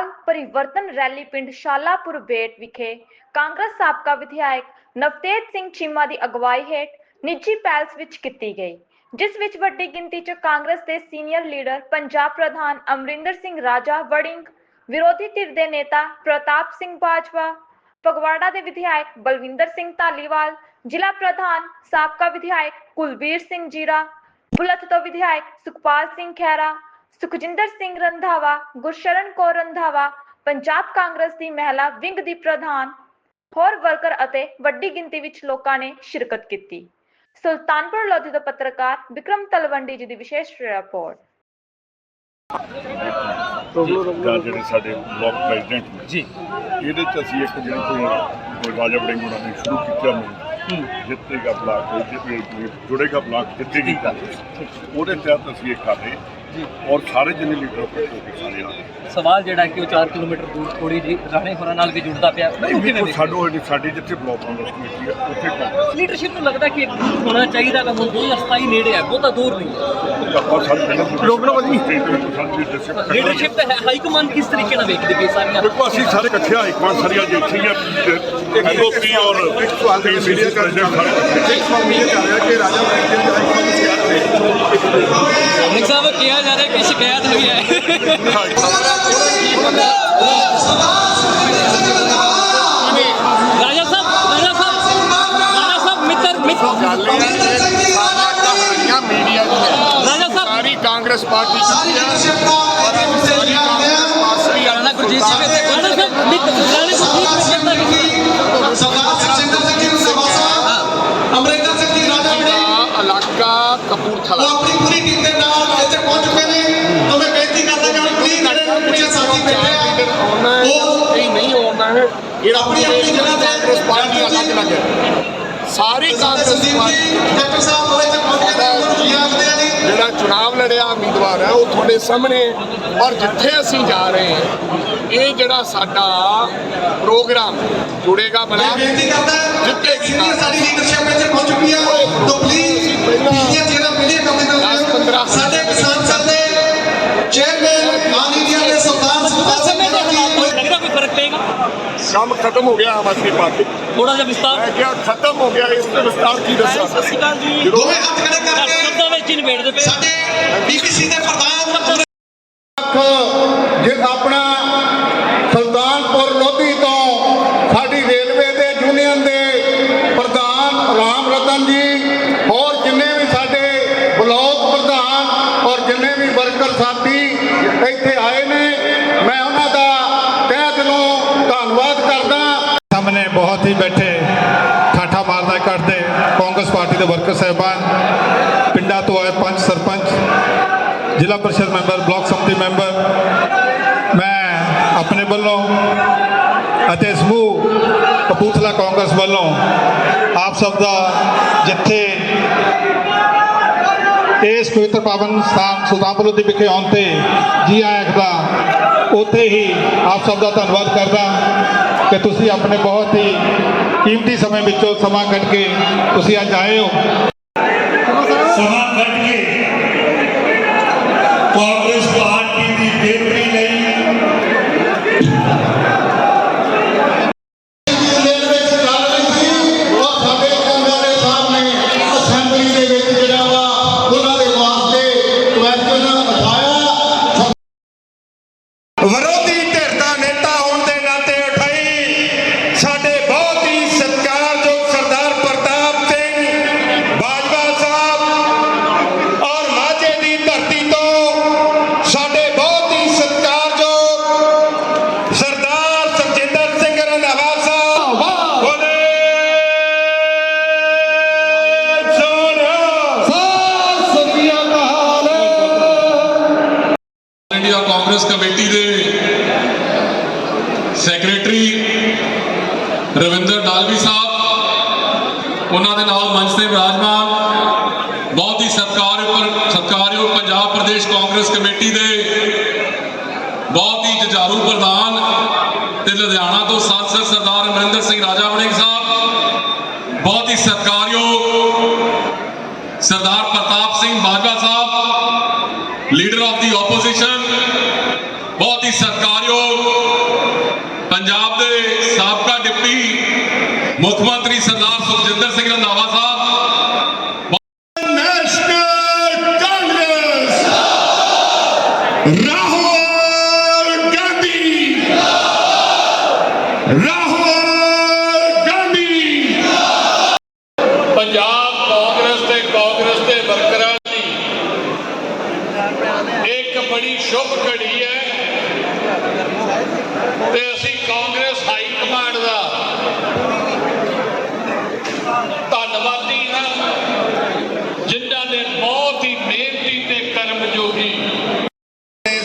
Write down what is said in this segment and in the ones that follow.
ਵਿਸ਼ਾਲ ਪਰਿਵਰਤਨ ਰੈਲੀ ਪਿੰਡ ਸ਼ਾਲਾਪੁਰ ਬੇਟ ਵਿਖੇ ਕਾਂਗਰਸ ਸਾਬਕਾ ਵਿਧਾਇਕ ਨਵਤੇਜ ਸਿੰਘ ਚੀਮਾ ਦੀ ਅਗਵਾਈ ਹੇਠ ਨਿੱਜੀ ਪੈਲਸ ਵਿੱਚ ਕੀਤੀ ਗਈ, ਜਿਸ ਵਿੱਚ ਵੱਡੀ ਗਿਣਤੀ 'ਚ ਕਾਂਗਰਸ ਦੇ ਸੀਨੀਅਰ ਲੀਡਰ ਪੰਜਾਬ ਪ੍ਰਧਾਨ ਅਮਰਿੰਦਰ ਸਿੰਘ ਰਾਜਾ, ਵੜਿੰਗ ਵਿਰੋਧੀ ਧਿਰ ਦੇ ਨੇਤਾ ਪ੍ਰਤਾਪ ਸਿੰਘ ਬਾਜਵਾ, ਫਗਵਾੜਾ ਦੇ ਵਿਧਾਇਕ ਬਲਵਿੰਦਰ ਸਿੰਘ ਧਾਲੀਵਾਲ, ਜ਼ਿਲ੍ਹਾ ਪ੍ਰਧਾਨ ਸਾਬਕਾ ਵਿਧਾਇਕ ਕੁਲਬੀਰ ਸਿੰਘ ਜੀਰਾ ਬੁਲਤ ਤੋਂ ਵਿਧਾਇਕ ਸੁਖਪਾਲ ਸਿੰਘ ਖਹਿਰਾ ਸੁਖਜਿੰਦਰ ਸਿੰਘ ਰੰਧਾਵਾ ਗੁਰਸ਼ਰਨ ਕੌਰ ਰੰਧਾਵਾ ਪੰਜਾਬ ਕਾਂਗਰਸ ਦੀ ਮਹਿਲਾ ਵਿੰਗ ਦੀ ਪ੍ਰਧਾਨ ਹੋਰ ਵਰਕਰ ਅਤੇ ਵੱਡੀ ਗਿਣਤੀ ਵਿੱਚ ਲੋਕਾਂ ਨੇ ਸ਼ਿਰਕਤ ਕੀਤੀ। ਸੁਲਤਾਨਪੁਰ ਲੋਧੀ ਤੋਂ ਪੱਤਰਕਾਰ ਵਿਕਰਮ ਤਲਵੰਡੀ ਜੀ ਦੀ ਵਿਸ਼ੇਸ਼ ਰਿਪੋਰਟ। ਜਿਹੜੇ ਸਾਡੇ ਬਲਾਕ ਪ੍ਰੈਜ਼ੀਡੈਂਟ ਜੀ। ਇਹਦੇ ਚ ਅਸੀਂ ਇੱਕ ਜਿਹੜੀ ਕੋਈ ਰਾਜਾ ਬੜਿੰਗ ਉਹਨਾਂ ਨੇ ਸ਼ੁਰੂ ਕੀਤਾ ਨੂੰ ਜਿੱਤੇਗਾ ਬਲਾਕ ਜੁੜੇਗਾ ਬਲਾਕ ਜਿੱਤੇਗੀ ਉਹਦੇ ਤਹਿਤ ਅਸੀਂ ਇਹ ਕਰ ਰਹੇ ਜੀ। ਔਰ ਸਾਰੇ ਜਿੰਨੇ ਲੀਡਰ ਇਕੱਠੇ ਹੋ ਕੇ ਸਾਰੇ ਆ। ਰਹੇ ਸਵਾਲ ਜਿਹੜਾ ਕਿ ਉਹ 4 ਕਿਲੋਮੀਟਰ ਦੂਰ ਥੋੜੀ ਜੀ ਰਾਣੇ ਹੋਰਾਂ ਨਾਲ ਵੀ ਜੁੜਦਾ ਪਿਆ। ਉਹ ਕਿਵੇਂ ਦੇਖੋ ਵੇਖਦੇ? ਸਾਡੋ ਸਾਡੀ ਜਿੱਥੇ ਬਲਾਕ ਕਾਂਗਰਸ ਕਮੇਟੀ ਹੈ ਉੱਥੇ ਕਾਂਗਰਸ ਲੀਡਰਸ਼ਿਪ ਨੂੰ ਲੱਗਦਾ ਕਿ ਇੱਕ ਹੋਣਾ ਚਾਹੀਦਾ ਗਾ ਹੁਣ 2027 ਨੇੜੇ ਹੈ ਬਹੁਤਾ ਦੂਰ ਨਹੀਂ ਹੈ। ਆਪਾਂ ਸਾਰੇ ਪਿੰਡ ਲੋਕ ਨਾ। ਵਧੀ ਲੀਡਰਸ਼ਿਪ ਤਾਂ ਹੈ ਹਾਈ ਕਮਾਂਡ ਕਿਸ ਤਰੀਕੇ ਨਾਲ ਵੇਖਦੀ ਪਈ ਸਾਰੀਆਂ? ਦੇਖੋ ਅਸੀਂ ਸਾਰੇ ਇਕੱਠੇ ਆ ਇੱਕ ਵਾਰ ਸਾਰੀਆਂ ਦੇਖੀਆਂ ਐਮਓਪੀ ਔਰ ਪੀਸੀਸੀ ਪ੍ਰੈਜ਼ੀਡੈਂਟ ਸਾਰੇ ਇਕੱਠੇ ਸਿੰਘ ਸਾਹਿਬ ਕਿਹਾ ਜਾ ਰਿਹਾ ਕਿ ਸ਼ਿਕਾਇਤ ਹੋਈ ਹੈ ਰਾਜਾ ਸਾਹਿਬ ਰਾਜਾ ਸਾਹਿਬ ਰਾਜਾ ਸਾਹਿਬ ਮਿੱਤਰ ਮਿੱਤਰ ਗੱਲ ਇਹ ਹੈ ਕਿ ਸਾਰੀਆਂ ਕਹਾਣੀਆਂ ਮੀਡੀਆ ਦੀ ਹੈ ਰਾਜਾ ਸਾਹਿਬ ਸਾਰੀ ਕਾਂਗਰਸ ਪਾਰਟੀ ਕੀਤੀ ਹੈ ਔਰ ਅੱਜ ਸਾਰੀ ਕਾਂਗਰਸ ਪਾਰਟੀ ਰਾਣਾ ਗੁਰਜੀਤ ਸਿੰਘ ਤੇ ਰਾਣਾ ਸਾਹਿਬ ਮਿੱਤਰ ਰਾਣੇ ਗੁਰਜੀਤ ਸਿੰਘ ਦਾ ਸਰਦਾਰ ਸੁਖਜਿੰਦਰ ਸਿੰਘ ਜੀ ਰੰਧਾਵਾ ਸਾਹਿਬ ਅਮਰਿੰਦਰ ਸਿੰਘ ਜੀ ਰਾਜਾ ਵੜਿੰਗ ਦਾ ਇਲਾਕਾ ਉਹ ਕਪੂਰਥਲਾ ਆਪਣੀ ਪੂਰੀ ਟੀਮ ਦੇ ਨਾਲ ਇੱਥੇ ਪਹੁੰਚ ਚੁੱਕੇ ਨੇ ਤਾਂ ਮੈਂ ਬੇਨਤੀ ਕਰਦਾ ਕਿ ਹੁਣ ਪਲੀਜ਼ ਜਿਹੜੇ ਪਿੱਛੇ ਸਾਥੀ ਬੈਠੇ ਆ ਲੀਡਰ ਆਉਣਾ ਹੈ ਉਹ ਇਹ ਨਹੀਂ ਆਉਣਾ ਹੈ ਇਹ ਆਪਣੀ ਆਪਣੀ ਜਗ੍ਹਾ ਤੇ ਕਾਂਗਰਸ ਪਾਰਟੀ ਅਲੱਗ ਅਲੱਗ ਹੈ ਸਾਰੀ ਕਾਂਗਰਸ ਸੰਦੀਪ ਪਾਰਟੀ ਸਾਹਿਬ ਉਹ ਇੱਥੇ ਪਹੁੰਚ ਗਏ ਨੇ ਉਹਨਾਂ ਨੂੰ ਜੀ ਆਖਦੇ ਆ ਜੀ ਜਿਹੜਾ ਚੁਣਾਵ ਲੜਿਆ ਉਮੀਦਵਾਰ ਹੈ ਉਹ ਤੁਹਾਡੇ ਸਾਹਮਣੇ ਹੈ। ਔਰ ਜਿੱਥੇ ਅਸੀਂ ਜਾ ਰਹੇ ਹਾਂ ਇਹ ਜਿਹੜਾ ਸਾਡਾ ਪ੍ਰੋਗਰਾਮ ਜੁੜੇਗਾ ਬਲਾ ਮੈਂ ਬੇਨਤੀ ਕਰਦਾ ਜਿੱਥੇ ਸਾਡੀ ਲੀਡਰਸ਼ਿਪ ਇੱਥੇ ਪਹੁੰਚ ਚੁੱਕੀ ਆ ਤਾਂ ਪਲੀਜ਼ ਕੰਮ ਖਤਮ ਹੋ ਗਿਆ ਆਮ ਆਦਮੀ ਪਾਰਟੀ। ਥੋੜਾ ਜਿਹਾ ਵਿਸਤਾਰ ਮੈਂ ਕਿਹਾ ਖਤਮ ਹੋ ਗਿਆ ਇਸ ਤੇ ਵਿਸਤਾਰ ਕੀ ਦੱਸਾਂ। ਸਤਿ ਸ਼੍ਰੀ ਅਕਾਲ ਜੀ। ਦੋਵੇਂ ਹੱਥ ਖੜੇ ਕਰਕੇ ਸ਼ਬਦਾਂ ਵਿੱਚ ਹੀ ਨਿਬੇੜਦੇ ਪਏ ਸਾਡੇ ਬੀਬੀਸੀ ਦੇ ਪ੍ਰਧਾਨ ਜੇ ਆਪਣਾ ਸੁਲਤਾਨਪੁਰ ਲੋਧੀ ਤੋਂ ਸਾਡੀ ਰੇਲਵੇ ਦੇ ਯੂਨੀਅਨ ਦੇ ਪ੍ਰਧਾਨ ਰਾਮ ਰਤਨ ਜੀ ਹੋਰ ਜਿੰਨੇ ਵੀ ਸਾਡੇ ਬਲਾਕ ਪ੍ਰਧਾਨ ਔਰ ਜਿੰਨੇ ਵੀ ਵਰਕਰ ਸਾਥੀ ਇੱਥੇ ਆਏ ਨੇ ਮੈਂ ਉਹਨਾਂ ਦਾ ਤਹਿ ਦਿਲੋਂ ਧੰਨਵਾਦ ਕਰਦਾ ਸਾਹਮਣੇ ਬਹੁਤ ਹੀ ਬੈਠੇ ਠਾਠਾ ਮਾਰਦਾ ਕਰਦੇ ਕਾਂਗਰਸ ਪਾਰਟੀ ਦੇ ਵਰਕਰ ਸਹਿਬਾਨ, ਪਿੰਡਾਂ ਤੋਂ ਆਏ ਪੰਜ ਸਰਪੰਚ, ਜ਼ਿਲ੍ਹਾ ਪਰਿਸ਼ਦ ਮੈਂਬਰ, ਬਲਾਕ ਸੰਮਤੀ ਮੈਂਬਰ, ਮੈਂ ਆਪਣੇ ਵੱਲੋਂ ਅਤੇ ਸਮੂਹ ਕਪੂਰਥਲਾ ਕਾਂਗਰਸ ਵੱਲੋਂ ਆਪ ਸਭ ਦਾ ਜਿੱਥੇ ਇਸ ਪਵਿੱਤਰ ਪਾਵਨ ਸਥਾਨ ਸੁਲਤਾਨਪੁਰ ਲੋਧੀ ਵਿਖੇ ਆਉਣ ਤੇ ਜੀ ਆਇਆਂ ਦਾ ਉੱਥੇ ਹੀ ਆਪ ਸਭ ਦਾ ਧੰਨਵਾਦ ਕਰਦਾ ਕਿ ਤੁਸੀਂ ਆਪਣੇ ਬਹੁਤ ਹੀ ਕੀਮਤੀ ਸਮੇਂ ਵਿੱਚੋਂ ਸਮਾਂ ਕੱਢ ਕੇ ਤੁਸੀਂ ਅੱਜ ਆਏ ਹੋ। ਉਹਨਾਂ ਦੇ ਨਾਲ ਮੰਚ ਤੇ ਵਿਰਾਜਮਾਨ ਬਹੁਤ ਹੀ ਸਤਿਕਾਰਯੋਗ ਸਤਿਕਾਰਯੋਗ ਪੰਜਾਬ ਪ੍ਰਦੇਸ਼ ਕਾਂਗਰਸ ਕਮੇਟੀ ਦੇ ਬਹੁਤ ਹੀ ਜੁਝਾਰੂ ਪ੍ਰਧਾਨ ਤੇ ਲੁਧਿਆਣਾ ਤੋਂ ਸੰਸਦ ਸਰਦਾਰ ਅਮਰਿੰਦਰ ਸਿੰਘ ਰਾਜਾ ਵੜਿੰਗ ਸਾਹਿਬ, ਬਹੁਤ ਹੀ ਸਤਿਕਾਰਯੋਗ Sardar Partap Singh Bajwa Sahib leader of the opposition ਬਹੁਤ ਹੀ ਸਤਿਕਾਰਯੋਗ ਪੰਜਾਬ ਦੇ ਸਾਬਕਾ ਡਿਪਟੀ ਮੁੱਖ ਮੰਤਰੀ ਸਰਦਾਰ ਸੁਖਜਿੰਦਰ ਸਿੰਘ ਰੰਧਾਵਾ ਸਾਹਿਬ। ਨੈਸ਼ਨਲ ਕਾਂਗਰਸ ਰਾਹੁਲ ਗਾਂਧੀ। ਰਾਹੁਲ ਗਾਂਧੀ ਪੰਜਾਬ ਕਾਂਗਰਸ ਤੇ ਕਾਂਗਰਸ ਦੇ ਵਰਕਰਾਂ ਦੀ ਇੱਕ ਬੜੀ ਸ਼ੁਭ ਘੜੀ ਹੈ ਤੇ ਅਸੀਂ ਕਾਂਗਰਸ ਹਾਈ ਕਮਾਂਡ ਦਾ ਧੰਨਵਾਦੀ ਹਾਂ ਜਿਨ੍ਹਾਂ ਨੇ ਬਹੁਤ ਹੀ ਮਿਹਨਤੀ ਤੇ ਕਰਮਯੋਗੀ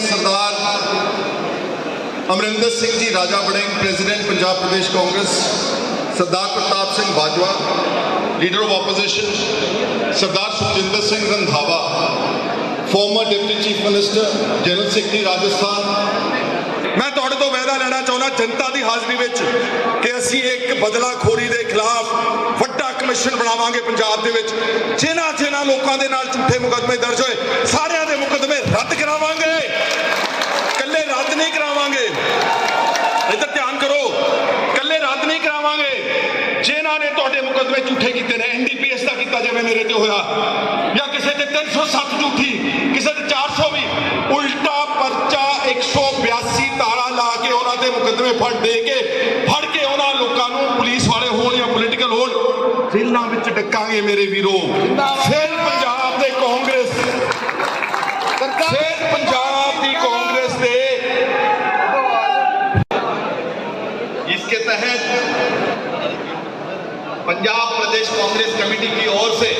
ਸਰਦਾਰ Amarinder Singh ji, Raja Warring president, Punjab Pradesh Congress, Sardar Partap Singh Bajwa, leader of opposition, Sardar Sukhjinder Singh Randhawa former deputy chief minister general secretary Rajasthan. ਮੈਂ ਤੁਹਾਡੇ ਤੋਂ ਵਾਅਦਾ ਲੈਣਾ ਚਾਹੁੰਦਾ, ਜਨਤਾ ਦੀ ਹਾਜ਼ਰੀ ਵਿੱਚ ਕਿ ਅਸੀਂ ਇੱਕ ਬਦਲਾਖੋਰੀ ਦੇ ਖਿਲਾਫ ਵੱਡਾ ਕਮਿਸ਼ਨ ਬਣਾਵਾਂਗੇ ਪੰਜਾਬ ਦੇ ਵਿੱਚ ਜਿਨ੍ਹਾਂ ਜਿਨ੍ਹਾਂ ਲੋਕਾਂ ਦੇ ਨਾਲ ਝੂਠੇ ਮੁਕੱਦਮੇ ਦਰਜ ਹੋਏ, ਸਾਰਿਆਂ ਦੇ ਮੁਕੱਦਮੇ ਰੱਦ ਕਰਾਵਾਂਗੇ ਕੱਲੇ ਰੱਦ ਨਹੀਂ ਕਰਾਵਾਂਗੇ ਇੱਧਰ ਧਿਆਨ ਕਰੋ ਕੱਲੇ ਰੱਦ ਨਹੀਂ ਕਰਾਵਾਂਗੇ ਜਿਨ੍ਹਾਂ ਨੇ ਤੁਹਾਡੇ ਮੁਕੱਦਮੇ ਝੂਠੇ ਕੀਤੇ ਨੇ ਐਨਡੀਪੀਐਸ ਦਾ ਕੀਤਾ ਜਿਵੇਂ ਮੇਰੇ ਤੇ ਹੋਇਆ। ਜਾਂ ਕਿਸੇ ਤੇ 307 ਝੂਠੀ ਕਿਸੇ ਤੇ 400 ਵੀ। ਉਲਟਾ ਪਰਚਾ 182 ਤਾਰਾ ਲਾ ਕੇ ਉਹਨਾਂ ਦੇ ਮੁਕੱਦਮੇ ਫੜ ਦੇ ਕੇ ਫੜ ਕੇ ਉਹਨਾਂ ਲੋਕਾਂ ਨੂੰ ਪੁਲਿਸ ਵਾਲੇ ਹੋਣ ਜਾਂ ਪੋਲੀਟੀਕਲ ਹੋਣ ਜੇਲ੍ਹਾਂ ਵਿੱਚ ਡੱਕਾਂਗੇ ਮੇਰੇ ਵੀਰੋ। ਫਿਰ ਪੰਜਾਬ कमेटी की ओर से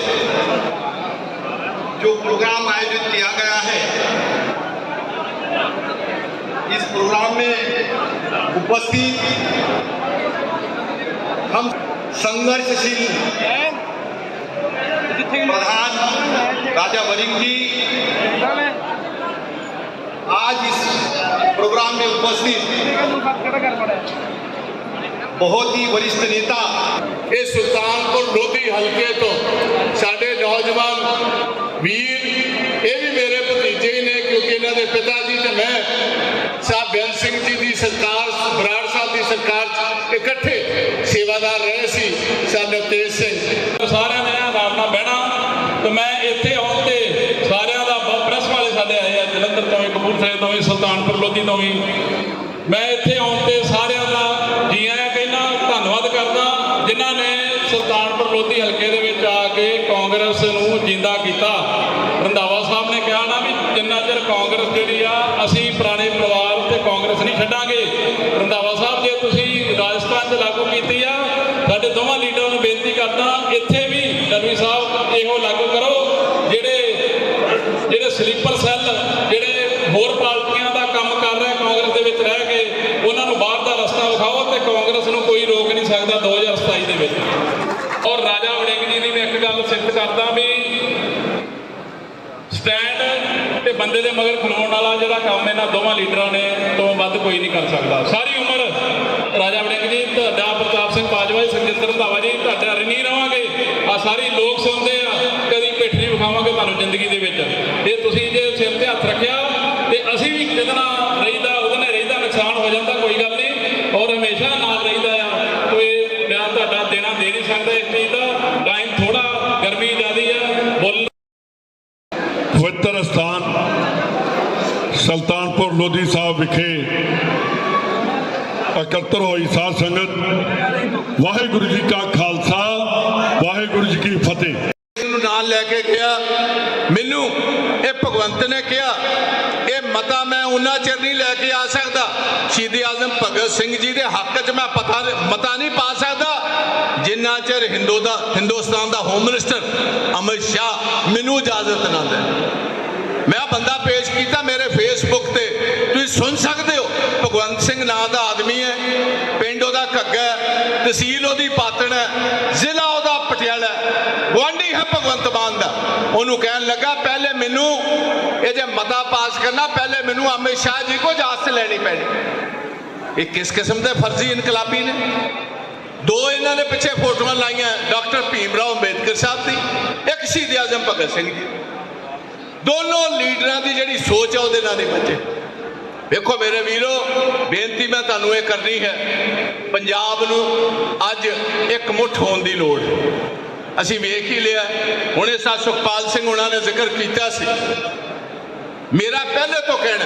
जो प्रोग्राम आयोजित किया गया है, इस प्रोग्राम में उपस्थित हम संघर्षशील प्रधान राजा वरिंग जी आज इस प्रोग्राम में उपस्थित ਬਹੁਤ ਹੀ ਵਰਿਸ਼ਠ ਨੇਤਾ ਇਹ ਸੁਲਤਾਨਪੁਰ ਲੋਧੀ ਹਲਕੇ ਤੋਂ ਸਾਡੇ ਨੌਜਵਾਨ ਵੀਰ, ਇਹ ਵੀ ਮੇਰੇ ਭਤੀਜੇ ਹੀ ਨੇ ਕਿਉਂਕਿ ਇਹਨਾਂ ਦੇ ਪਿਤਾ ਜੀ ਤੇ ਮੈਂ ਸਾਹਿਬ ਬੇਅੰਤ ਸਿੰਘ ਜੀ ਦੀ ਸਰਕਾਰ, ਬਰਾੜ ਸਾਹਿਬ ਦੀ ਸਰਕਾਰ 'ਚ ਇਕੱਠੇ ਸੇਵਾਦਾਰ ਰਹੇ ਸੀ ਸਾਡੇ ਤੇਜ ਸਿੰਘ। ਸਾਰਿਆਂ ਨੇ ਆਰਾਮ ਨਾਲ ਬਹਿਣਾ, ਤੇ ਮੈਂ ਇੱਥੇ ਆਉਣ ਤੇ ਸਾਰਿਆਂ ਦਾ ਪ੍ਰੈਸ ਵਾਲੇ ਸਾਡੇ ਆਏ ਆ, ਜਲੰਧਰ ਤੋਂ ਵੀ, ਕਪੂਰਥਲੇ ਤੋਂ ਵੀ, ਸੁਲਤਾਨਪੁਰ ਲੋਧੀ ਤੋਂ ਵੀ। ਮੈਂ ਇੱਥੇ ਆਉਣ ਤੇ ਸਾਰਿਆਂ ਦਾ ਜੀ ਆਇਆਂ ਜਿਨ੍ਹਾਂ ਨੇ ਸੁਲਤਾਨਪੁਰ ਲੋਧੀ ਹਲਕੇ ਦੇ ਵਿੱਚ ਆ ਕੇ ਕਾਂਗਰਸ ਨੂੰ ਜਿੰਦਾ ਕੀਤਾ। ਰੰਧਾਵਾ ਸਾਹਿਬ ਨੇ ਕਿਹਾ ਨਾ ਵੀ ਜਿੰਨਾ ਚਿਰ ਕਾਂਗਰਸ ਜਿਹੜੀ ਆ, ਅਸੀਂ ਪੁਰਾਣੇ ਪਰਿਵਾਰ ਤੇ ਕਾਂਗਰਸ ਨਹੀਂ ਛੱਡਾਂਗੇ। ਰੰਧਾਵਾ ਸਾਹਿਬ, ਜੇ ਤੁਸੀਂ ਰਾਜਸਥਾਨ 'ਚ ਲਾਗੂ ਕੀਤੀ ਆ, ਸਾਡੇ ਦੋਵਾਂ ਲੀਡਰਾਂ ਨੂੰ ਬੇਨਤੀ ਕਰਦਾ, ਇੱਥੇ ਵੀ ਨਰਵੀ ਸਾਹਿਬ ਇਹੋ ਲਾਗੂ ਕਰੋ, ਜਿਹੜੇ ਜਿਹੜੇ ਸਲੀਪਰ ਸੈੱਲ ਜਿਹੜੇ ਹੋਰ ਪਾਰਟੀਆਂ ਦਾ ਕੰਮ ਕਰ ਰਹੇ ਕਾਂਗਰਸ ਦੇ ਵਿੱਚ ਰਹਿ ਕੇ ਉਹਨਾਂ ਨੂੰ ਬਾਹਰ ਦਾ ਰਸਤਾ ਵਿਖਾਓ ਤੇ ਕਾਂਗਰਸ ਨੂੰ ਕੋਈ ਰੋਕ ਨਹੀਂ ਸਕਦਾ 2027 ਦੇ ਵਿੱਚ ਔਰ ਰਾਜਾ ਵੜਿੰਗ ਜੀ ਦੀ ਮੈਂ ਇੱਕ ਗੱਲ ਸਿੱਧ ਕਰਦਾ ਵੀ ਸਟੈਂਡ ਤੇ ਬੰਦੇ ਦੇ ਮਗਰ ਖਲੋਣ ਵਾਲਾ ਜਿਹੜਾ ਕੰਮ ਇਹਨਾਂ ਦੋਵਾਂ ਲੀਡਰਾਂ ਨੇ ਤੋਂ ਵੱਧ ਕੋਈ ਨਹੀਂ ਕਰ ਸਕਦਾ। ਸਾਰੀ ਉਮਰ ਰਾਜਾ ਵੜਿੰਗ ਜੀ, ਤੁਹਾਡਾ ਪ੍ਰਤਾਪ ਸਿੰਘ ਬਾਜਵਾ ਜੀ, ਸੁਖਜਿੰਦਰ ਰੰਧਾਵਾ ਜੀ, ਤੁਹਾਡਾ ਰਿਣੀ ਰਵਾਂਗੇ। ਆ ਸਾਰੀ ਲੋਕ ਸੁਣਦੇ ਆ, ਕਦੀ ਪਿੱਠ ਨਹੀਂ ਵਿਖਾਵਾਂਗੇ ਤੁਹਾਨੂੰ ਜ਼ਿੰਦਗੀ ਦੇ ਵਿੱਚ। ਇਹ ਤੁਸੀਂ ਜੇ ਸਿਰ ਤੇ ਹੱਥ ਰੱਖਿਆ ਤੇ ਅਸੀਂ ਵੀ ਜਿਹਦੇ ਨਾਲ ਰਹੀਦਾ ਉਹਦੇ ਨਾਲ ਰਹੀਦਾ ਨੁਕਸਾਨ ਹੋ ਜਾਂਦਾ ਕੋਈ ਗੱਲ ਨਹੀਂ ਔਰ ਹਮੇਸ਼ਾ ਨਾਲ ਰਹੀਦਾ ਆ ਕੋਈ ਮੈਂ ਤੁਹਾਡਾ ਦੇਣਾ ਦੇ ਨਹੀਂ ਸਕਦਾ ਇਸ ਚੀਜ਼ ਦਾ ਟਾਈਮ ਥੋੜਾ ਗਰਮੀ ਜ਼ਿਆਦੀ ਆ ਬੋਲ ਪਵਿੱਤਰ ਸਥਾਨ ਸੁਲਤਾਨਪੁਰ ਲੋਧੀ ਸਾਹਿਬ ਵਿਖੇ ਇਕੱਤਰ ਹੋਈ ਸਾਧ ਸੰਗਤ। ਵਾਹਿਗੁਰੂ ਜੀ ਕਾ ਖਾਲਸਾ, ਵਾਹਿਗੁਰੂ ਜੀ ਕੀ ਫਤਿਹ। ਨੂੰ ਨਾਲ ਲੈ ਕੇ ਗਿਆ ਮੈਨੂੰ ਇਹ ਭਗਵੰਤ ਨੇ ਕਿਹਾ, ਇਹ ਮਤਾ ਮੈਂ ਉਹਨਾਂ ਚਿਰ ਨਹੀਂ ਲੈ ਕੇ ਆ ਸਕਦਾ। ਸ਼ਹੀਦ ਆਜ਼ਮ ਭਗਤ ਸਿੰਘ ਜੀ ਦੇ ਹੱਕ 'ਚ ਮੈਂ ਪਤਾ ਮਤਾ ਨਹੀਂ ਪਾ ਸਕਦਾ। ਜਿੰਨਾ ਚਿਰ ਹਿੰਦੂ ਦਾ, ਹਿੰਦੁਸਤਾਨ ਦਾ ਹੋਮ ਮਿਨਿਸਟਰ ਅਮਿਤ ਸ਼ਾਹ ਮੈਨੂੰ ਇਜਾਜ਼ਤ ਨਾ ਦੇ ਮੈਂ ਆਹ ਬੰਦਾ ਪੇਸ਼ ਕੀਤਾ ਮੇਰੇ ਫੇਸਬੁੱਕ ਤੇ ਤੁਸੀਂ ਸੁਣ ਸਕਦੇ ਹੋ ਭਗਵੰਤ ਸਿੰਘ ਨਾਂ ਦਾ ਆਦਮੀ ਹੈ ਪਿੰਡ ਉਹਦਾ ਘੱਗਾ ਹੈ, ਤਹਿਸੀਲ ਉਹਦੀ ਪਾਤਣ ਹੈ, ਜ਼ਿਲ੍ਹਾ ਉਹਦਾ ਪਟਿਆਲਾ ਹੈ। ਗੁਆਂਢੀ ਹੈ ਭਗਵੰਤ ਮਾਨ ਦਾ। ਉਹਨੂੰ ਕਹਿਣ ਲੱਗਾ, ਪਹਿਲੇ ਮੈਨੂੰ ਇਹ ਜੇ ਮਤਾ ਪਾਸ ਕਰਨਾ, ਪਹਿਲੇ ਮੈਨੂੰ ਅਮਿਤ ਸ਼ਾਹ ਜੀ ਕੋ ਇਜਾਜ਼ਤ ਲੈਣੀ ਪੈਣੀ। ਇਹ ਕਿਸ ਕਿਸਮ ਦੇ ਫਰਜ਼ੀ ਇਨਕਲਾਬੀ ਨੇ? ਦੋ ਇਹਨਾਂ ਨੇ ਪਿੱਛੇ ਫੋਟੋਆਂ ਲਾਈਆਂ, ਡਾਕਟਰ ਭੀਮ ਰਾਓ ਅੰਬੇਦਕਰ ਸਾਹਿਬ ਦੀ, ਇੱਕ ਸ਼ਹੀਦ ਆਜ਼ਮ ਭਗਤ ਸਿੰਘ ਜੀ ਦੋਨੋਂ ਲੀਡਰਾਂ ਦੀ ਜਿਹੜੀ ਸੋਚ ਹੈ ਉਹਦੇ ਨਾਲ ਨਹੀਂ ਬੱਚੇ ਵੇਖੋ ਮੇਰੇ ਵੀਰੋ, ਬੇਨਤੀ ਮੈਂ ਤੁਹਾਨੂੰ ਇਹ ਕਰਨੀ ਹੈ, ਪੰਜਾਬ ਨੂੰ ਅੱਜ ਇੱਕ ਮੁੱਠ ਹੋਣ ਦੀ ਲੋੜ। ਅਸੀਂ ਵੇਖ ਹੀ ਲਿਆ, ਹੁਣੇ ਸਾ ਸੁਖਪਾਲ ਸਿੰਘ ਉਹਨਾਂ ਨੇ ਜ਼ਿਕਰ ਕੀਤਾ ਸੀ। ਮੇਰਾ ਪਹਿਲੇ ਤੋਂ ਕਹਿਣਾ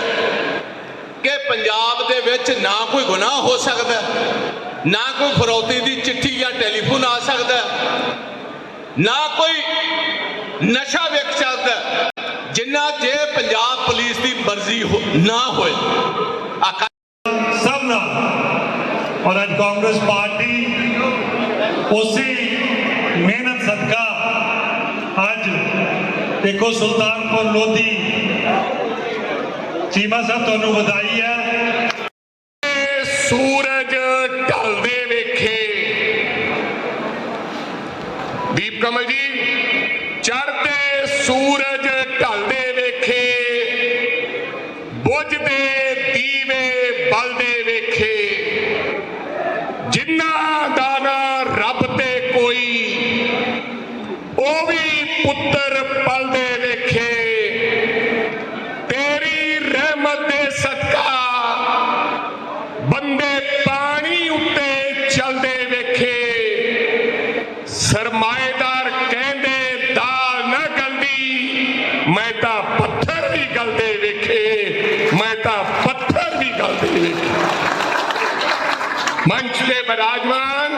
ਕਿ ਪੰਜਾਬ ਦੇ ਵਿੱਚ ਨਾ ਕੋਈ ਗੁਨਾਹ ਹੋ ਸਕਦਾ ਨਾ ਕੋਈ ਫਰੌਤੀ ਦੀ ਚਿੱਠੀ ਜਾਂ ਟੈਲੀਫੋਨ ਆ ਸਕਦਾ ਨਾ ਕੋਈ ਨਸ਼ਾ ਵੇਖ ਸਕਦਾ ਜਿੰਨਾ ਜੇ ਪੰਜਾਬ ਪੁਲਿਸ ਦੀ ਮਰਜ਼ੀ ਨਾ ਹੋਏ। ਆਕਾ ਸਭ ਨਾਲ। ਔਰ ਅੱਜ ਕਾਂਗਰਸ ਪਾਰਟੀ ਉਸੇ ਮਿਹਨਤ ਸਦਕਾ ਅੱਜ ਦੇਖੋ ਸੁਲਤਾਨਪੁਰ ਲੋਧੀ। ਚੀਮਾ ਸਾਹਿਬ ਤੁਹਾਨੂੰ ਵਧਾਈ ਹੈ। ਸੂਰਜ ਢਲਦੇ ਵੇਖੇ ਦੀਪ ਕਮਲ ਜੀ ਚੜ੍ਹਦੇ ਸੂਰਜ ਢਲਦੇ ਵੇਖੇ ਬੁਝਦੇ ਦੀਵੇ ਬਲਦੇ ਵੇਖੇ ਜਿਨ੍ਹਾਂ ਦਾ ਨਾ ਰੱਬ ਤੇ ਕੋਈ ਉਹ ਵੀ ਪੁੱਤਰ ਪਲਦੇ ਵੇਖੇ ਤੇਰੀ ਰਹਿਮਤ ਦੇ ਸਦਕਾ ਬੰਦੇ ਪਾਣੀ ਉੱਤੇ ਚੱਲਦੇ ਵੇਖੇ ਸਰਮਾਏਦਾਰ ਕਹਿੰਦੇ ਦਾਲ ਨਾ ਗਲਦੀ ਮੈਂ ਤਾਂ ਪੱਥਰ ਵੀ ਗਲਦੇ ਵੇਖੇ ਮੈਂ ਤਾਂ ਪੱਥਰ ਵੀ ਗਲਦੇ ਵੇਖੇ ਮੰਚ ਤੇ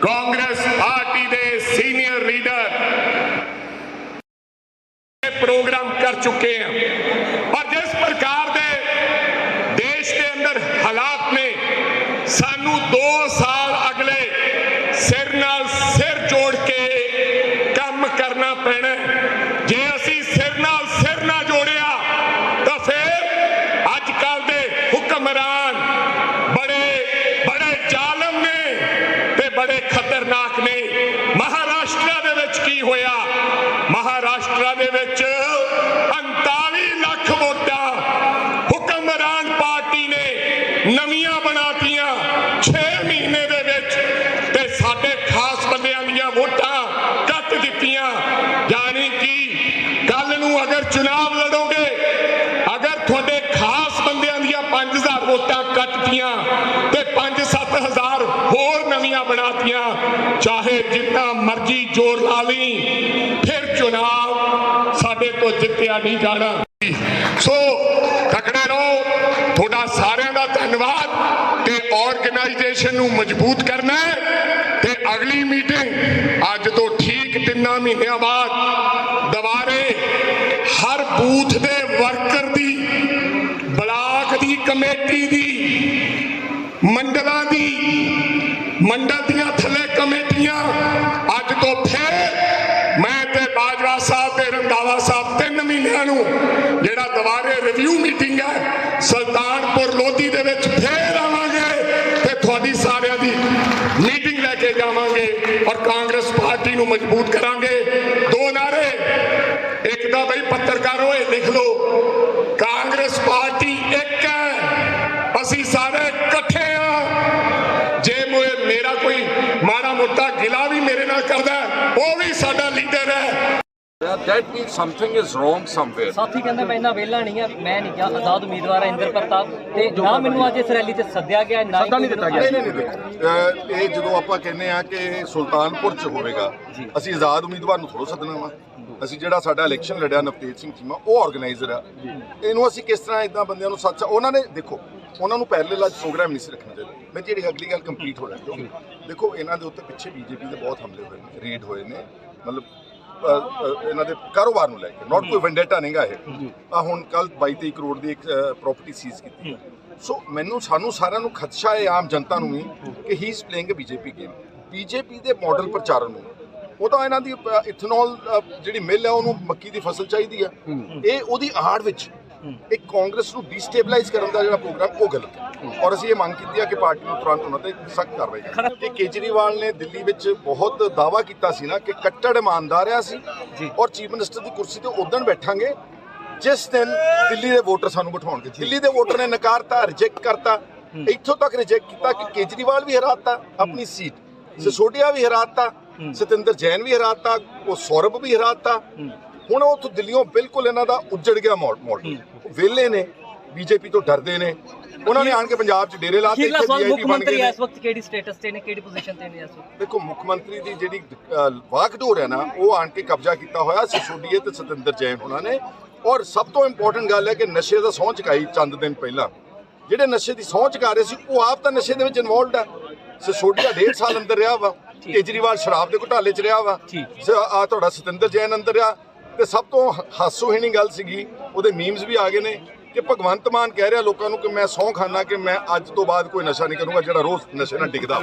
ਕਾਂਗਰਸ ਪਾਰਟੀ ਦੇ ਸੀਨੀਅਰ ਲੀਡਰ ਪ੍ਰੋਗਰਾਮ ਕਰ ਚੁੱਕੇ ਹਾਂ ਔਰ ਜਿਸ ਪ੍ਰਕਾਰ ਦੇ ਦੇਸ਼ ਦੇ ਅੰਦਰ ਹਾਲਾਤ ਨੇ ਸਾਨੂੰ 2 ਸਾਲ ਅਗਲੇ ਸਿਰ ਨਾਲ ਸਿਰ ਜੋੜ ਕੇ ਕੰਮ ਕਰਨਾ ਪੈਣਾ ਹੈ। ਜੇ ਅਸੀਂ ਸਿਰ ਨਾਲ ਸਿਰ ਨਾ ਜੋੜਿਆ ਤਾਂ ਫਿਰ ਅੱਜ ਕੱਲ ਦੇ ਹੁਕਮਰਾਨ ਬੜੇ ਬੜੇ ਜ਼ਾਲਮ ਨੇ ਤੇ ਬੜੇ ਖਤਰਨਾਕ ਨੇ ਮਹਾਰਾਸ਼ਟਰ ਦੇ ਵਿੱਚ ਕੀ ਹੋਇਆ ਮਹਾਰਾਸ਼ਟਰ ਦੇ ਵਿੱਚ 39 ਲੱਖ ਵੋਟਾਂ ਹੁਕਮਰਾਨ ਪਾਰਟੀ ਨੇ ਨਵੀਆਂ ਬਣਾਤੀਆਂ 6 ਮਹੀਨੇ ਦੇ ਵਿੱਚ ਤੇ ਸਾਡੇ ਖਾਸ ਬੰਦਿਆਂ ਦੀਆਂ ਵੋਟਾਂ ਕੱਟ ਦਿੱਤੀਆਂ। ਯਾਨੀ ਕਿ ਕੱਲ ਨੂੰ ਅਗਰ ਚੁਣਾਵ ਲੜੋਗੇ, ਅਗਰ ਤੁਹਾਡੇ ਖਾਸ ਬੰਦਿਆਂ ਦੀਆਂ 5000 ਵੋਟਾਂ ਕੱਟਤੀਆਂ ਤੇ 5-7000 ਹੋਰ ਨਵੀਆਂ ਬਣਾਤੀਆਂ, ਚਾਹੇ ਜਿੰਨਾ ਮਰਜ਼ੀ ਜ਼ੋਰ ਲਾ ਲਈ, ਫਿਰ ਚੁਣਾਵ ਸਾਡੇ ਤੋਂ ਜਿੱਤਿਆ ਨਹੀਂ ਜਾਣਾ। ਸੋ ਤਕੜੇ ਰਹੋ। ਤੁਹਾਡਾ ਸਾਰਿਆਂ ਦਾ ਧੰਨਵਾਦ ਤੇ ਆਰਗੇਨਾਈਜੇਸ਼ਨ ਨੂੰ ਮਜ਼ਬੂਤ ਕਰਨਾ ਹੈ ਤੇ ਅਗਲੀ ਮੀਟਿੰਗ ਅੱਜ ਤੋਂ ਠੀਕ ਤਿੰਨਾਂ ਮਹੀਨਿਆਂ ਬਾਅਦ ਦੁਬਾਰੇ ਹਰ ਬੂਥ ਦੇ ਵਰਕਰ ਦੀ, ਬਲਾਕ ਦੀ, ਕਮੇਟੀ ਦੀ, ਮੰਡਲਾਂ ਦੀ, ਮੰਡਲ ਦੀਆਂ ਥੱਲੇ ਕਮੇਟੀਆਂ ਅੱਜ ਤੋਂ ਫਿਰ ਮੈਂ ਤੇ ਬਾਜਵਾ ਸਾਹਿਬ ਤੇ ਸਾਹਿਬ ਤਿੰਨ ਮਹੀਨਿਆਂ ਨੂੰ ਜਿਹੜਾ ਦੁਬਾਰੇ ਰਿਵਿਊ ਮੀਟਿੰਗ ਹੈ, ਸੁਲਤਾਨਪੁਰ ਲੋਧੀ ਦੇ ਵਿੱਚ ਫੇਰ ਆਵਾਂਗੇ ਤੇ ਤੁਹਾਡੀ ਸਾਰਿਆਂ ਦੀ ਮੀਟਿੰਗ ਲੈ ਕੇ ਜਾਵਾਂਗੇ ਔਰ ਕਾਂਗਰਸ ਪਾਰਟੀ ਨੂੰ ਮਜ਼ਬੂਤ ਕਰਾਂਗੇ। ਦੋ ਨਾਰੇ ਇੱਕ ਦਾ ਬਈ ਪੱਤਰਕਾਰ ਹੋਏ ਲਿਖ ਲਓ। ਕਾਂਗਰਸ ਪਾਰਟੀ ਇੱਕ ਹੈ, ਅਸੀਂ ਸਾਰੇ ਇਕੱਠੇ ਆ। ਜੇ ਮੋਏ ਮੇਰਾ ਕੋਈ ਮਾੜਾ ਮੋਟਾ ਗਿਲਾ ਵੀ ਮੇਰੇ ਨਾਲ ਕਰਦਾ, ਉਹ ਵੀ ਸਾਡਾ ਲੀਡਰ ਹੈ। That means something is wrong somewhere. ਸਾਥੀ ਕਹਿੰਦਾ ਮੈਂ ਇੰਨਾ ਵਿਹਲਾ ਨਹੀਂ ਆ ਮੈਂ ਨਹੀਂ ਕਿਹਾ ਆਜ਼ਾਦ ਉਮੀਦਵਾਰ ਹੈ ਇੰਦਰ ਪ੍ਰਤਾਪ ਤੇ ਨਾ ਮੈਨੂੰ ਅੱਜ ਇਸ ਰੈਲੀ 'ਚ ਸੱਦਿਆ ਗਿਆ ਨਾ ਹੀ ਨਹੀਂ ਦਿੱਤਾ ਗਿਆ। ਨਹੀਂ ਨਹੀਂ ਦੇਖੋ ਅਹ ਇਹ ਜਦੋਂ ਆਪਾਂ ਕਹਿੰਦੇ ਆ ਕਿ ਸੁਲਤਾਨਪੁਰ ਚ ਹੋਵੇਗਾ ਅਸੀਂ ਆਜ਼ਾਦ ਉਮੀਦਵਾਰ ਨੂੰ ਥੋੜਾ ਸੱਦਣਾ ਵਾ। ਅਸੀਂ ਜਿਹੜਾ ਸਾਡਾ ਇਲੈਕਸ਼ਨ ਲੜਿਆ ਨਵਤੇਜ ਸਿੰਘ ਚੀਮਾ ਉਹ ਆਰਗੇਨਾਈਜ਼ਰ ਆ। ਇਹਨੂੰ ਅਸੀਂ ਕਿਸ ਤਰ੍ਹਾਂ ਇਦਾਂ ਬੰਦਿਆਂ ਨੂੰ ਸੱਚ ਉਹਨਾਂ ਨੇ ਦੇਖੋ ਉਹਨਾਂ ਨੂੰ ਪੈਰਲਲ ਅੱਜ ਪ੍ਰੋਗਰਾਮ ਨਹੀਂ ਸੀ ਰੱਖਣਾ ਚਾਹੀਦਾ। ਮੈਂ ਜਿਹੜੀ ਅਗਲੀ ਗੱਲ ਕੰਪਲੀਟ ਹੋ ਰਹੀ ਦੇਖੋ ਇਹਨਾਂ ਦੇ ਉੱਤੇ ਪਿੱਛੇ ਬੀਜੇਪੀ ਦੇ ਬਹੁਤ ਹਮਲੇ ਹੋਏ ਨੇ ਰੇਡ ਹੋਏ ਨੇ। ਮਤਲਬ ਇਹਨਾਂ ਦੇ ਕਾਰੋਬਾਰ ਨੂੰ ਲੈ ਕੇ। ਨਾਟ ਕੋਈ ਵੈਂਡੇਟਾ ਨਹੀਂਗਾ ਇਹ। ਆ ਹੁਣ ਕੱਲ 22 23 ਕਰੋੜ ਦੀ ਇੱਕ ਪ੍ਰਾਪਰਟੀ ਸੀਜ਼ ਕੀਤੀ। ਸੋ ਮੈਨੂੰ ਸਾਨੂੰ ਸਾਰਿਆਂ ਨੂੰ ਖਦਸ਼ਾ ਹੈ ਆਮ ਜਨਤਾ ਨੂੰ ਵੀ ਕਿ he is playing BJP game BJP ਦੇ ਮਾਡਲ ਪ੍ਰਚਾਰਨ ਨੂੰ। ਉਹ ਤਾਂ ਇਹਨਾਂ ਦੀ ਇਥਨੋਲ ਜਿਹੜੀ ਮਿਲ ਹੈ ਉਹਨੂੰ ਮੱਕੀ ਦੀ ਫਸਲ ਚਾਹੀਦੀ ਆ ਇਹ ਉਹਦੀ ਆੜ ਵਿੱਚ ਇੱਕ ਕਾਂਗਰਸ ਨੂੰ ਡੀਸਟੇਬਲਾਈਜ਼ ਕਰਨ ਦਾ ਜਿਹੜਾ ਪ੍ਰੋਗਰਾਮ ਉਹ ਗਲਤ ਹੈ। ਔਰ ਅਸੀਂ ਇਹ ਮੰਗ ਕੀਤੀ ਹੈ ਕਿ ਪਾਰਟੀ ਨੂੰ ਤੁਰੰਤ ਉਹਨਾਂ ਤੇ ਸਖਤ ਕਾਰਵਾਈ ਕਰੇ। ਕਿ ਕੇਜਰੀਵਾਲ ਨੇ ਦਿੱਲੀ ਵਿੱਚ ਬਹੁਤ ਦਾਵਾ ਕੀਤਾ ਸੀ ਨਾ ਕਿ ਕੱਟੜ ਇਮਾਨਦਾਰ ਆ ਸੀ ਔਰ ਚੀਫ ਮਿਨਿਸਟਰ ਦੀ ਕੁਰਸੀ ਤੇ ਉਦੋਂ ਬੈਠਾਂਗੇ ਜਿਸ ਦਿਨ ਦਿੱਲੀ ਦੇ ਵੋਟਰ ਸਾਨੂੰ ਬਿਠਾਉਣਗੇ। ਦਿੱਲੀ ਦੇ ਵੋਟਰ ਨੇ ਨਕਾਰਤਾ ਰਿਜੈਕਟ ਕਰਤਾ। ਇੱਥੋਂ ਤੱਕ ਰਿਜੈਕਟ ਕੀਤਾ ਕਿ ਕੇਜਰੀਵਾਲ ਵੀ ਹਰਾਤਾ ਆਪਣੀ ਸੀਟ। ਸਿਸੋਡੀਆ ਵੀ ਹਰਾਤਾ ਸਤਿੰਦਰ ਜੈਨ ਵੀ ਹਰਾਤਾ ਉਹ ਸੌਰਭ ਵੀ ਹਰਾਤਾ। ਹੁਣ ਉਹ ਉੱਥੋਂ ਦਿੱਲੀੋਂ ਬਿਲਕੁਲ ਇਹਨਾਂ ਦਾ ਉੱਜੜ ਗਿਆ ਮਾਡਲ ਵਿਹਲੇ ਨੇ ਬੀਜੇਪੀ ਤੋਂ ਡਰਦੇ ਨੇ। ਉਹਨਾਂ ਨੇ ਆਣ ਕੇ ਪੰਜਾਬ 'ਚ ਡੇਰੇ ਲਾਤੇ ਇੱਥੇ ਵੀਆਈਪੀ ਬਣ ਮੰਤਰੀ ਗਏ ਇਸ ਵਕਤ ਕਿਹੜੀ ਸਟੇਟਸ ਤੇ ਨੇ ਕਿਹੜੀ ਪੋਜੀਸ਼ਨ ਤੇ ਨੇ ਇਸ ਵਕਤ? ਦੇਖੋ ਮੁੱਖ ਮੰਤਰੀ ਦੀ ਜਿਹੜੀ ਵਾਕਡੋਰ ਹੈ ਨਾ ਉਹ ਆਣ ਕੇ ਕਬਜ਼ਾ ਕੀਤਾ ਹੋਇਆ ਸਿਸੋਡੀਏ ਤੇ ਸਤਿੰਦਰ ਜੈਨ ਉਹਨਾਂ ਨੇ। ਔਰ ਸਭ ਤੋਂ ਇੰਪੋਰਟੈਂਟ ਗੱਲ ਹੈ ਕਿ ਨਸ਼ੇ ਦਾ ਸਹੁੰ ਚੁਕਾਈ ਚੰਦ ਦਿਨ ਪਹਿਲਾਂ। ਜਿਹੜੇ ਨਸ਼ੇ ਦੀ ਸਹੁੰ ਚੁਕਾ ਰਹੇ ਸੀ ਉਹ ਆਪ ਤਾਂ ਨਸ਼ੇ ਦੇ ਵਿੱਚ ਇਨਵੋਲਡ ਆ। ਸਿਸੋਡੀਆ ਡੇਢ ਸਾਲ ਅੰਦਰ ਰਿਹਾ ਵਾ ਕੇਜਰੀਵਾਲ ਸ਼ਰਾਬ ਦੇ ਘੁਟਾਲੇ 'ਚ ਰਿਹਾ ਵਾ। ਆ ਤੁਹਾਡਾ ਸਤਿੰਦਰ ਜੈਨ ਅੰਦਰ ਆ ਤੇ ਸਭ ਤੋਂ ਹਾਸੋਹੀਣੀ ਗੱਲ ਸੀਗੀ, ਉਹਦੇ ਮੀਮਸ ਵੀ ਆ ਗਏ ਨੇ ਕਿ ਭਗਵੰਤ ਮਾਨ ਕਹਿ ਰਿਹਾ ਲੋਕਾਂ ਨੂੰ ਕਿ ਮੈਂ ਸਹੁੰ ਖਾਨਾ ਕਿ ਮੈਂ ਅੱਜ ਤੋਂ ਬਾਅਦ ਕੋਈ ਨਸ਼ਾ ਨਹੀਂ ਕਰੂੰਗਾ, ਜਿਹੜਾ ਰੋਜ਼ ਨਸ਼ੇ ਨਾਲ ਡਿੱਗਦਾ।